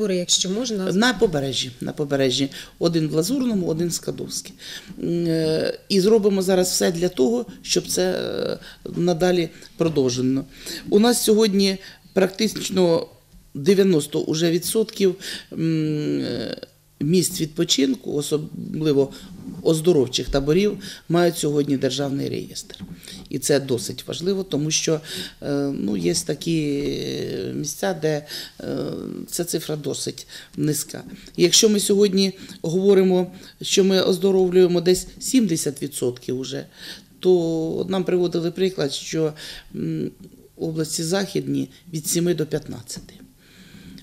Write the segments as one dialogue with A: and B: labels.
A: Якщо можна.
B: На побережжі, на побережжі. Один в Лазурному, один в Скадовській. Е, І зробимо зараз все для того, щоб це е, надалі продовжено. У нас сьогодні практично 90 уже відсотків е, місць відпочинку, особливо оздоровчих таборів, мають сьогодні державний реєстр. І це досить важливо, тому що е, ну, є такі місця, де е, ця цифра досить низька. Якщо ми сьогодні говоримо, що ми оздоровлюємо десь 70% вже, то нам приводили приклад, що області західні від 7 до 15.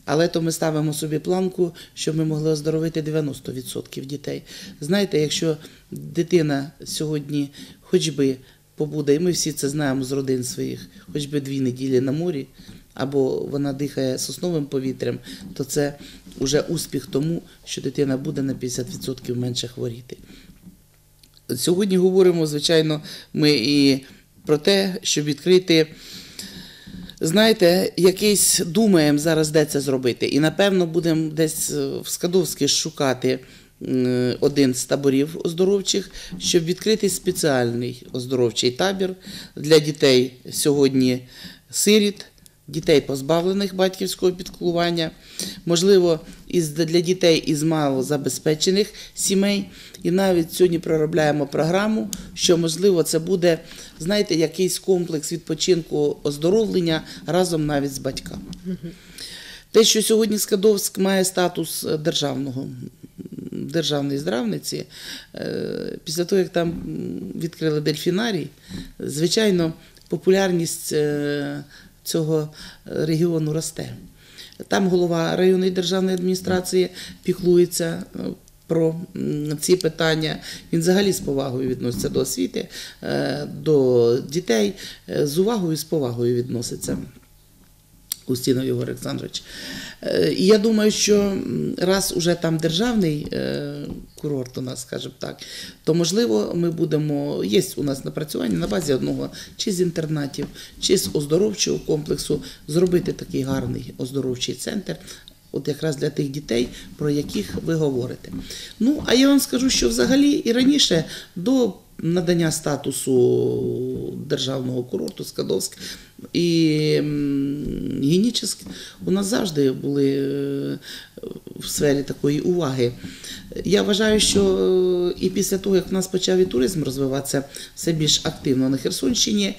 B: Але то ми ставимо собі планку, щоб ми могли оздоровити 90% дітей. Знаєте, якщо дитина сьогодні хоч би побуде, і ми всі це знаємо з родин своїх, хоч би дві неділі на морі, або вона дихає сосновим повітрям, то це вже успіх тому, що дитина буде на 50% менше хворіти. Сьогодні говоримо, звичайно, ми і про те, щоб відкрити. Знаєте, якийсь думаємо зараз, де це зробити. І напевно будемо десь е, в Скадовській шукати один з таборів оздоровчих, щоб відкрити спеціальний оздоровчий табір для дітей сьогодні сиріт, дітей, позбавлених батьківського підклування, можливо, для дітей із малозабезпечених сімей. І навіть сьогодні проробляємо програму, що можливо це буде, знаєте, якийсь комплекс відпочинку оздоровлення разом навіть з батьками. Те, що сьогодні Скадовськ має статус державного державної здравниці, е, після того, як там відкрили дельфінарій, звичайно, популярність е, цього регіону росте. Там голова районної державної адміністрації піклується е, про ці питання. Він взагалі з повагою відноситься до освіти, е, до дітей, е, з увагою і з повагою відноситься. Устінов Ігор Олександрович. Е, І я думаю, що раз уже там державний е, курорт у нас, скажімо так, то можливо ми будемо, є у нас напрацювання на базі одного чи з інтернатів, чи з оздоровчого комплексу зробити такий гарний оздоровчий центр. От якраз для тих дітей, про яких ви говорите. Ну, а я вам скажу, що взагалі і раніше до надання статусу державного курорту Скадовськ і м, Генічеськ у нас завжди були е, в сфері такої уваги. Я вважаю, що е, і після того, як в нас почав і туризм розвиватися все більш активно на Херсонщині,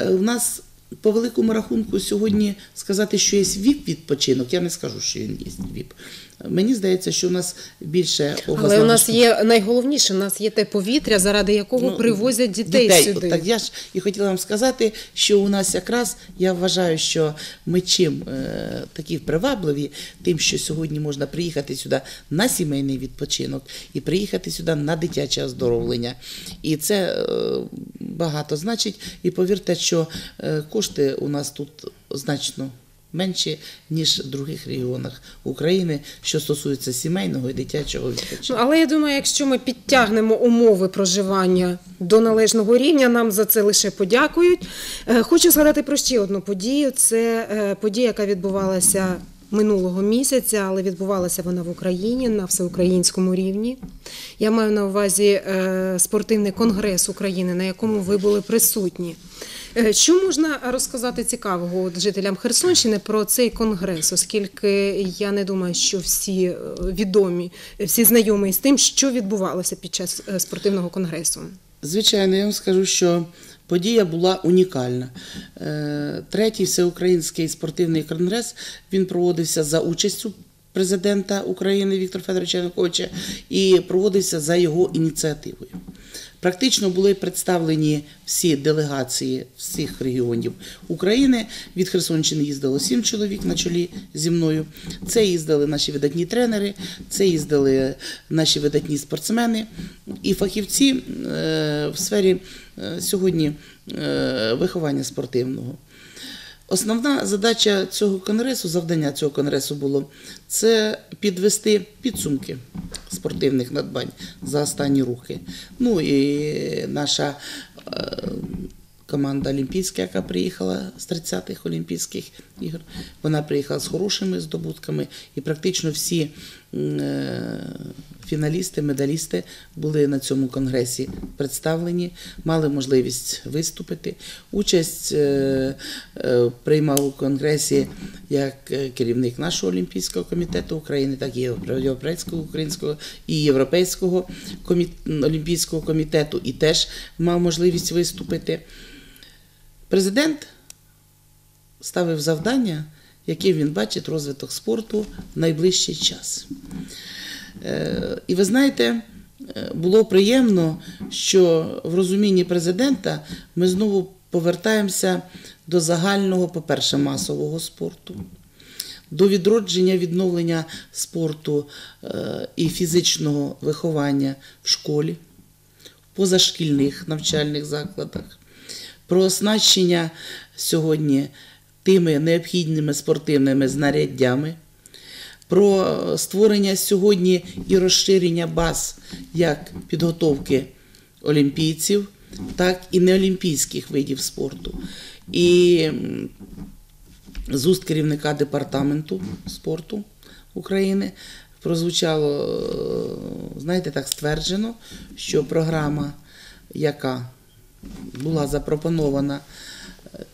B: е, в нас по великому рахунку сьогодні сказати, що є віп відпочинок, я не скажу, що він є віп. Мені здається, що у нас більше
A: Але у нас є найголовніше, у нас є те повітря, заради якого
B: Ну,
A: привозять дітей, сюди.
B: Так я ж і хотіла вам сказати, що у нас якраз я вважаю, що ми чим е, такі привабливі, тим, що сьогодні можна приїхати сюди на сімейний відпочинок і приїхати сюди на дитяче оздоровлення. І це е, багато значить. І повірте, що е, кошти у нас тут значно. Менші ніж в других регіонах України, що стосується сімейного і дитячого відпочинку.
A: Ну, але я думаю, якщо ми підтягнемо умови проживання до належного рівня, нам за це лише подякують. Е, Хочу згадати про ще одну подію. Це е, подія, яка відбувалася минулого місяця, але відбувалася вона в Україні на всеукраїнському рівні. Я маю на увазі е, спортивний конгрес України, на якому ви були присутні. Е, Що можна розказати цікавого жителям Херсонщини про цей конгрес, оскільки я не думаю, що всі е, відомі, всі знайомі з тим, що відбувалося під час е, спортивного конгресу.
B: Звичайно, я вам скажу, що подія була унікальна. Третій всеукраїнський спортивний конгрес він проводився за участю президента України Віктора Федоровича Януковича і проводився за його ініціативою. Практично були представлені всі делегації всіх регіонів України. Від Херсонщини їздило сім чоловік на чолі зі мною. Це їздили наші видатні тренери, це їздили наші видатні спортсмени і фахівці е, в сфері е, сьогодні е, виховання спортивного. Основна задача цього конгресу, завдання цього конгресу було це підвести підсумки спортивних надбань за останні роки. Ну і наша е, команда Олімпійська, яка приїхала з 30-х Олімпійських ігор. Вона приїхала з хорошими здобутками, і практично всі фіналісти, медалісти були на цьому конгресі представлені, мали можливість виступити. Участь е, е, приймав у конгресі як е, керівник нашого Олімпійського комітету України, так і Європейського українського і Європейського Олімпійського комітету, і теж мав можливість виступити. Президент ставив завдання, яке він бачить розвиток спорту в найближчий час. Е, І ви знаєте, е, було приємно, що в розумінні президента ми знову повертаємося до загального, по-перше, масового спорту, до відродження, відновлення спорту е, і фізичного виховання в школі, позашкільних навчальних закладах, про оснащення сьогодні тими необхідними спортивними знаряддями про створення сьогодні і розширення баз як підготовки олімпійців, так і неолімпійських видів спорту. І з уст керівника департаменту спорту України прозвучало, е, знаєте, так стверджено, що програма, яка була запропонована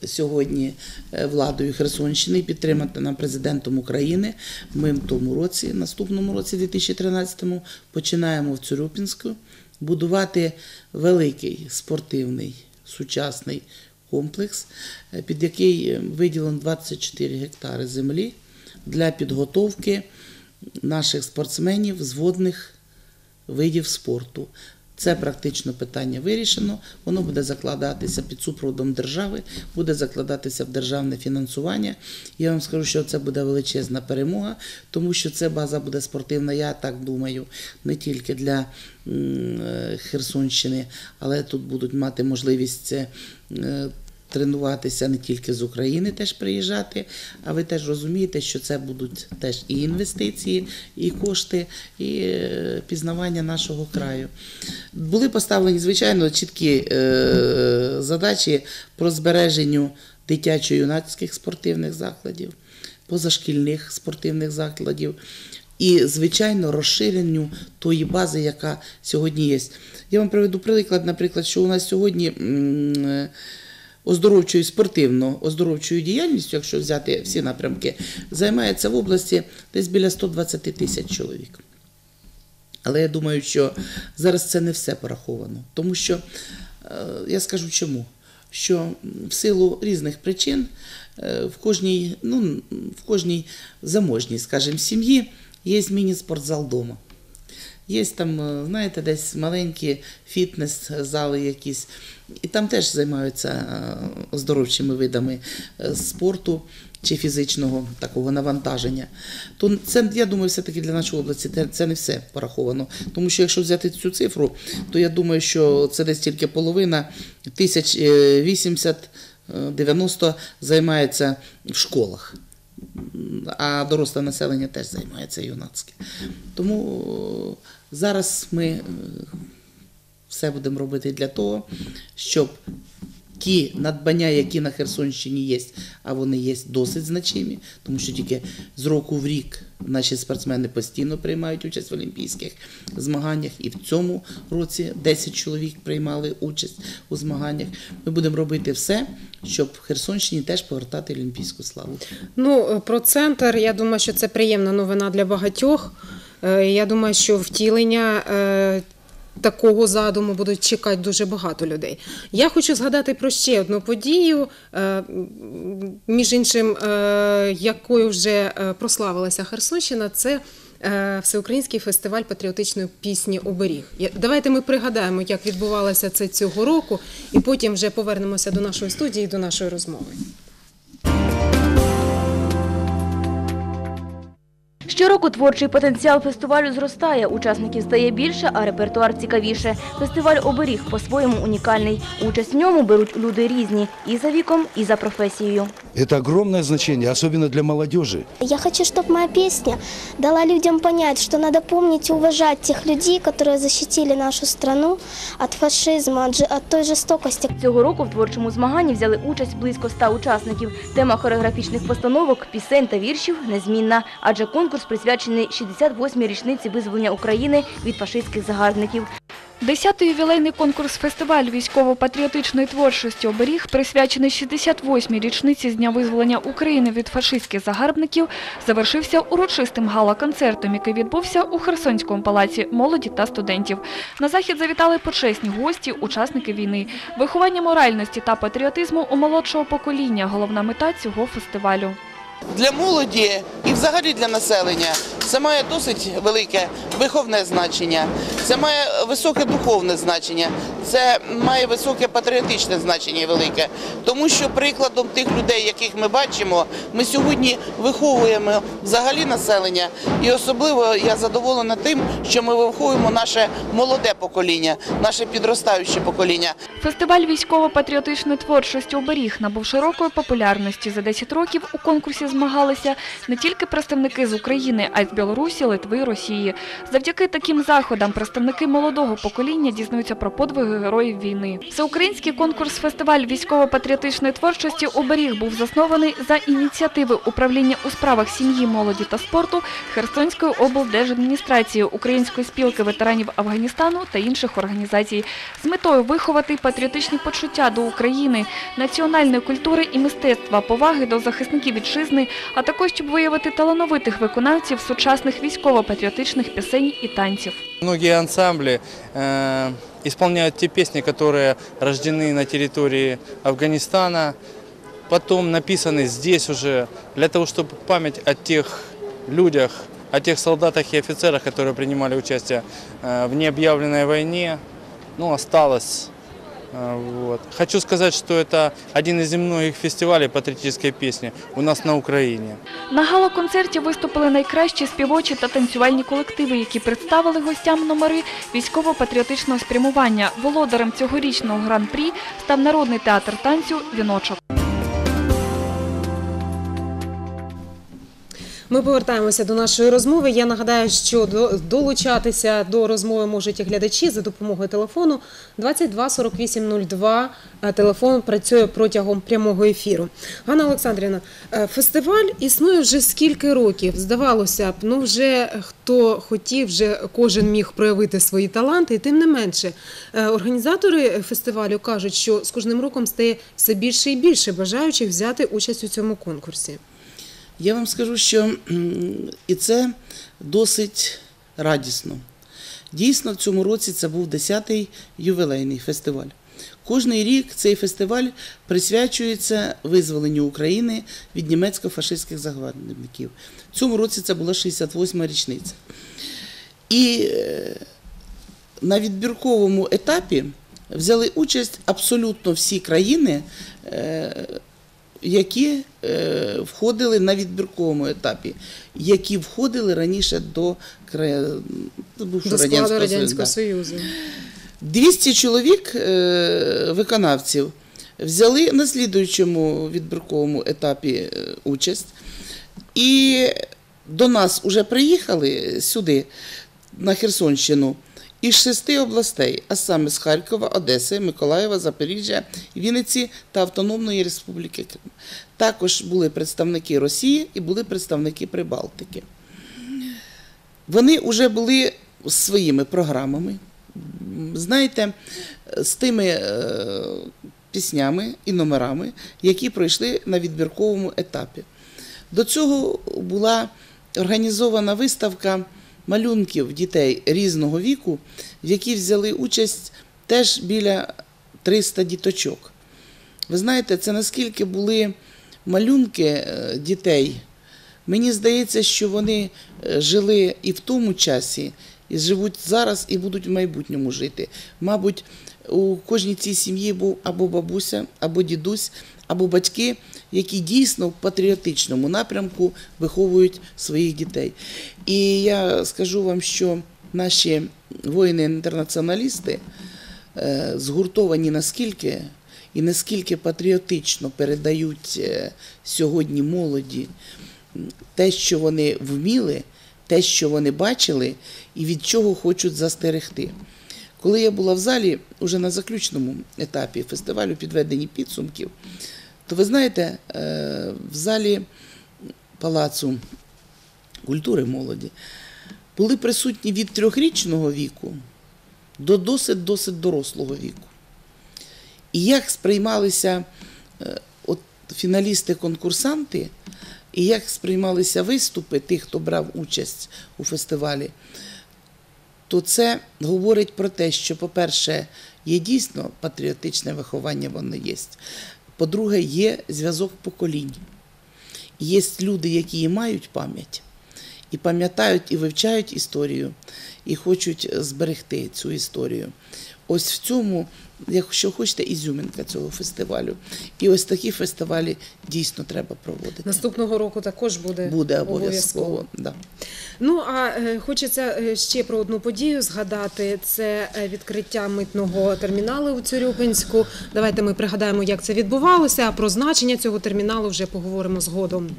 B: сьогодні е, владою Херсонщини, підтримана президентом України. Ми в тому році, наступному році, 2013-му, починаємо в Цюрюпінську будувати великий спортивний сучасний комплекс, е, під який е, виділено 24 гектари землі для підготовки наших спортсменів з водних видів спорту. Це практично питання вирішено. Воно буде закладатися під супроводом держави, буде закладатися в державне фінансування. Я вам скажу, що це буде величезна перемога, тому що це база буде спортивна. Я так думаю, не тільки для е, Херсонщини, але тут будуть мати можливість. Тренуватися не тільки з України, теж приїжджати, а ви теж розумієте, що це будуть теж і інвестиції, і кошти, і е, пізнавання нашого краю. Були поставлені, звичайно, чіткі е, задачі про збереженню дитячо-юнацьких спортивних закладів, позашкільних спортивних закладів. І, звичайно, розширенню тої бази, яка сьогодні є. Я вам приведу приклад, наприклад, що у нас сьогодні оздоровчою спортивно оздоровчою діяльністю, якщо взяти всі напрямки, займається в області десь біля 120 тисяч чоловік. Але я думаю, що зараз це не все пораховано. Тому що е, я скажу чому. Що в силу різних причин е, в кожній, ну, в кожній заможній, скажімо, сім'ї є міні-спортзал вдома. Є там, е, знаєте, десь маленькі фітнес-зали якісь, і там теж займаються е, оздоровчими видами е, спорту чи фізичного такого навантаження. То це, я думаю, все-таки для нашої області це, не все пораховано. Тому що якщо взяти цю цифру, то я думаю, що це десь тільки половина, тисяч е, 80 е, 90 займається в школах а доросле населення теж займається юнацьке. Тому зараз ми е, все будемо робити для того, щоб ті надбання, які на Херсонщині є, а вони є досить значимі, тому що тільки з року в рік наші спортсмени постійно приймають участь в олімпійських змаганнях, і в цьому році 10 чоловік приймали участь у змаганнях. Ми будемо робити все, щоб в Херсонщині теж повертати олімпійську славу.
A: Ну, е, про центр, я думаю, що це приємна новина для багатьох. Е, Я думаю, що втілення е, такого задуму будуть чекати дуже багато людей. Я хочу згадати про ще одну подію, е, між іншим, якою вже прославилася Херсонщина. Це Всеукраїнський фестиваль патріотичної пісні Оберіг. Давайте ми пригадаємо, як відбувалося це цього року, і потім вже повернемося до нашої студії, до нашої розмови.
C: Щороку творчий потенціал фестивалю зростає, учасників стає більше, а репертуар цікавіше. Фестиваль «Оберіг» по-своєму унікальний. Участь в ньому беруть люди різні – і за віком, і за професією.
D: Это огромное значение, особенно для молодежи.
E: Я хочу, чтобы моя песня дала людям понять, что надо помнить и уважать тех людей, которые защитили нашу страну от фашизма, от, жи- от той жестокости,
C: Цього року в творчому змаганні взяли участь близько ста учасників. Тема хореографічних постановок, пісень та віршів незмінна, адже конкурс присвячений 68-й річниці визволення України від фашистських загарбників.
F: Десятий ювілейний конкурс фестиваль військово-патріотичної творчості «Оберіг», присвячений 68-й річниці з дня визволення України від фашистських загарбників, завершився урочистим гала-концертом, який відбувся у Херсонському палаці молоді та студентів. На захід завітали почесні гості, учасники війни. Виховання моральності та патріотизму у молодшого покоління – головна мета цього фестивалю.
B: Для молоді і взагалі для населення це має досить велике виховне значення, це має високе духовне значення, це має високе патріотичне значення велике. Тому що прикладом тих людей, яких ми бачимо, ми сьогодні виховуємо взагалі населення. І особливо я задоволена тим, що ми виховуємо наше молоде покоління, наше підростаюче покоління.
F: Фестиваль військово-патріотичної творчості «Оберіг» набув широкої популярності. За 10 років у конкурсі змагалися не тільки представники з України, а й з Білорусі, Литви, Росії. Завдяки таким заходам представники молодого покоління дізнаються про подвиги героїв війни. Всеукраїнський конкурс-фестиваль військово-патріотичної творчості «Оберіг» був заснований за ініціативи управління у справах сім'ї, молоді та спорту Херсонської облдержадміністрації, Української спілки ветеранів Афганістану та інших організацій з метою виховати патріотичні почуття до України, національної культури і мистецтва, поваги до захисників вітчизни, а також щоб виявити талановитих виконавців сучасних військово-патріотичних пісень і танців.
G: Многие ансамбли э, исполняют те песни, которые рождены на территории Афганистана, потом написаны здесь уже для того, чтобы память о тех людях, о тех солдатах и офицерах, которые принимали участие э, в необъявленной войне, ну, осталась. Вот. Хочу сказать, что это один из немногих фестивалей патріотичної пісні у нас на Україні.
F: На гала-концерті виступили найкращі співочі та танцювальні колективи, які представили гостям номери військово-патріотичного спрямування. Володарем цьогорічного гран-прі став народний театр танцю «Віночок».
A: Ми повертаємося до нашої розмови. Я нагадаю, що до- долучатися до розмови можуть і глядачі за допомогою телефону 22 48 02. Е, Телефон працює протягом прямого ефіру. Ганна Олександрівна, е, фестиваль існує вже скільки років? Здавалося б, ну вже хто хотів, вже кожен міг проявити свої таланти. І тим не менше, е, організатори фестивалю кажуть, що з кожним роком стає все більше і більше бажаючих взяти участь у цьому конкурсі.
B: Я вам скажу, що і це досить радісно. Дійсно, в цьому році це був 10-й ювілейний фестиваль. Кожний рік цей фестиваль присвячується визволенню України від німецько-фашистських загарбників. В цьому році це була 68-ма річниця. І е, на відбірковому етапі взяли участь абсолютно всі країни, е, які е, входили на відбірковому етапі, які входили раніше до, кра-
A: До складу
B: Радянського Союзу,
A: Радянського. Союзу.
B: 200 чоловік е, виконавців взяли на слідуючому відбірковому етапі е, участь. І до нас вже приїхали сюди, на Херсонщину, із шести областей, а саме з Харкова, Одеси, Миколаєва, Запоріжжя, Вінниці та Автономної Республіки Крим. Також були представники Росії і були представники Прибалтики. Вони вже були своїми програмами. Знаєте, з тими е, піснями і номерами, які пройшли на відбірковому етапі. До цього була організована виставка малюнків дітей різного віку, в які взяли участь теж біля 300 діточок. Ви знаєте, це наскільки були малюнки е, дітей. Мені здається, що вони е, жили і в тому часі, і живуть зараз, і будуть в майбутньому жити. Мабуть, у кожній цій сім'ї був або бабуся, або дідусь, або батьки, які дійсно в патріотичному напрямку виховують своїх дітей. І я скажу вам, що наші воїни-інтернаціоналісти е, згуртовані наскільки і наскільки патріотично передають е, сьогодні молоді те, що вони вміли, те, що вони бачили, і від чого хочуть застерегти. Коли я була в залі, уже на заключному етапі фестивалю підведені підсумків, то ви знаєте, е, в залі Палацу культури молоді були присутні від трьохрічного віку до досить-досить дорослого віку. І як сприймалися е, от, фіналісти-конкурсанти, і як сприймалися виступи тих, хто брав участь у фестивалі, то це говорить про те, що, по-перше, є дійсно патріотичне виховання, воно є. По-друге, є зв'язок поколінь. Є люди, які мають пам'ять, і пам'ятають, і вивчають історію, і хочуть зберегти цю історію. Ось в цьому, якщо хочете, ізюминка цього фестивалю. І ось такі фестивалі дійсно треба проводити.
A: Наступного року також буде,
B: Буде обов'язково. Да.
A: Ну а е, хочеться е, ще про одну подію згадати. Це е, відкриття митного терміналу у Цюрюпинську. Давайте ми пригадаємо, як це відбувалося. А про значення цього терміналу вже поговоримо згодом.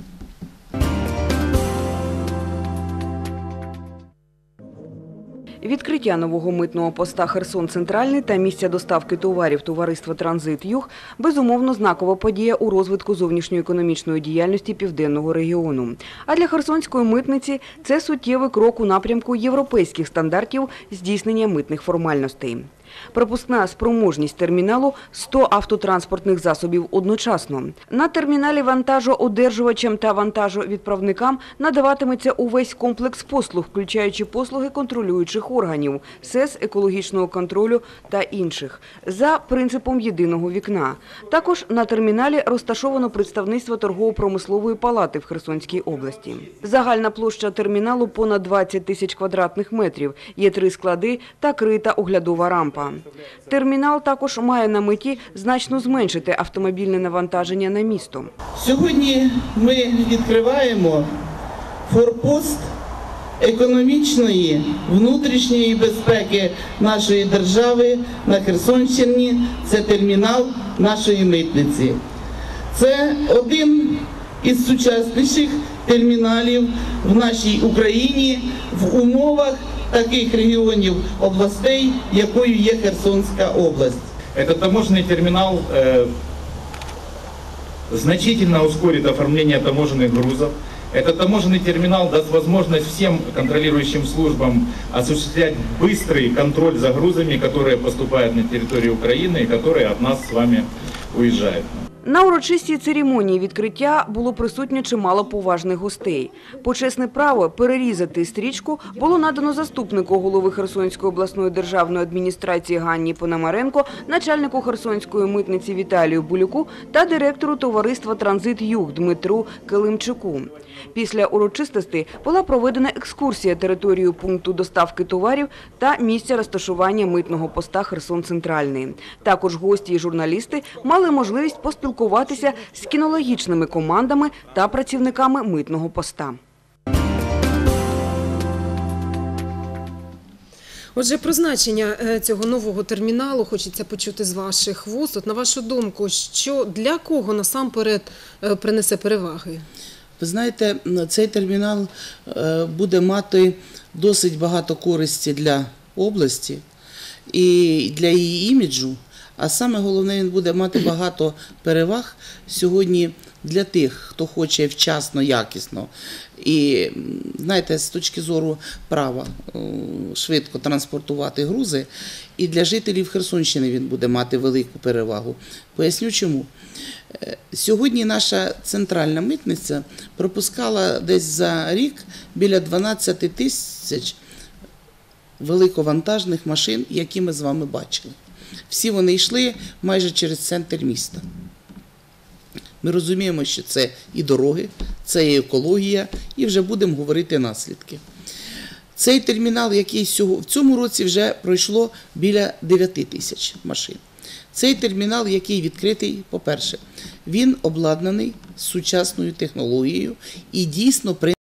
H: Відкриття нового митного поста Херсон Центральний та місця доставки товарів товариства Транзит Юг безумовно знакова подія у розвитку зовнішньоекономічної діяльності південного регіону. А для херсонської митниці це суттєвий крок у напрямку європейських стандартів здійснення митних формальностей. Пропускна спроможність терміналу 100 автотранспортних засобів одночасно. На терміналі вантажоодержувачам та вантажовідправникам надаватиметься увесь комплекс послуг, включаючи послуги контролюючих органів, СЕС, екологічного контролю та інших, за принципом єдиного вікна. Також на терміналі розташовано представництво торгово-промислової палати в Херсонській області. Загальна площа терміналу понад 20 тисяч квадратних метрів. Є три склади та крита оглядова рампа. Термінал також має на меті значно зменшити автомобільне навантаження на місто.
B: Сьогодні ми відкриваємо форпост економічної внутрішньої безпеки нашої держави на Херсонщині. Це термінал нашої митниці. Це один із сучасніших терміналів в нашій Україні в умовах таких регіонів областей, якою є Херсонська область.
I: Этот таможенный терминал э, значительно ускорит оформление таможенных грузов. Этот таможенный терминал даст возможность всем контролирующим службам осуществлять быстрый контроль за грузами, которые поступают на территорию Украины и которые от нас с вами уезжают.
H: На урочистій церемонії відкриття було присутньо чимало поважних гостей. Почесне право перерізати стрічку було надано заступнику голови Херсонської обласної державної адміністрації Ганні Пономаренко, начальнику Херсонської митниці Віталію Булюку та директору товариства «Транзит Юг» Дмитру Килимчуку. Після урочистостей була проведена екскурсія територією пункту доставки товарів та місця розташування митного поста Херсон Центральний. Також гості і журналісти мали можливість поспілкуватися з кінологічними командами та працівниками митного поста.
A: Отже, про значення е, цього нового терміналу хочеться почути з ваших вуст. От на вашу думку, що для кого насамперед е, принесе переваги?
B: Ви знаєте, цей термінал е, буде мати досить багато користі для області і для її іміджу. А саме головне, він буде мати багато переваг сьогодні для тих, хто хоче вчасно, якісно. І знаєте, з точки зору права е, швидко транспортувати грузи. І для жителів Херсонщини він буде мати велику перевагу. Поясню чому. Е, Сьогодні наша центральна митниця пропускала десь за рік біля 12 тисяч великовантажних машин, які ми з вами бачили. Всі вони йшли майже через центр міста. Ми розуміємо, що це і дороги, це і екологія, і вже будемо говорити наслідки. Цей термінал, який в цьому році вже пройшло біля 9 тисяч машин. Цей термінал, який відкритий, по-перше, він обладнаний сучасною технологією і дійсно при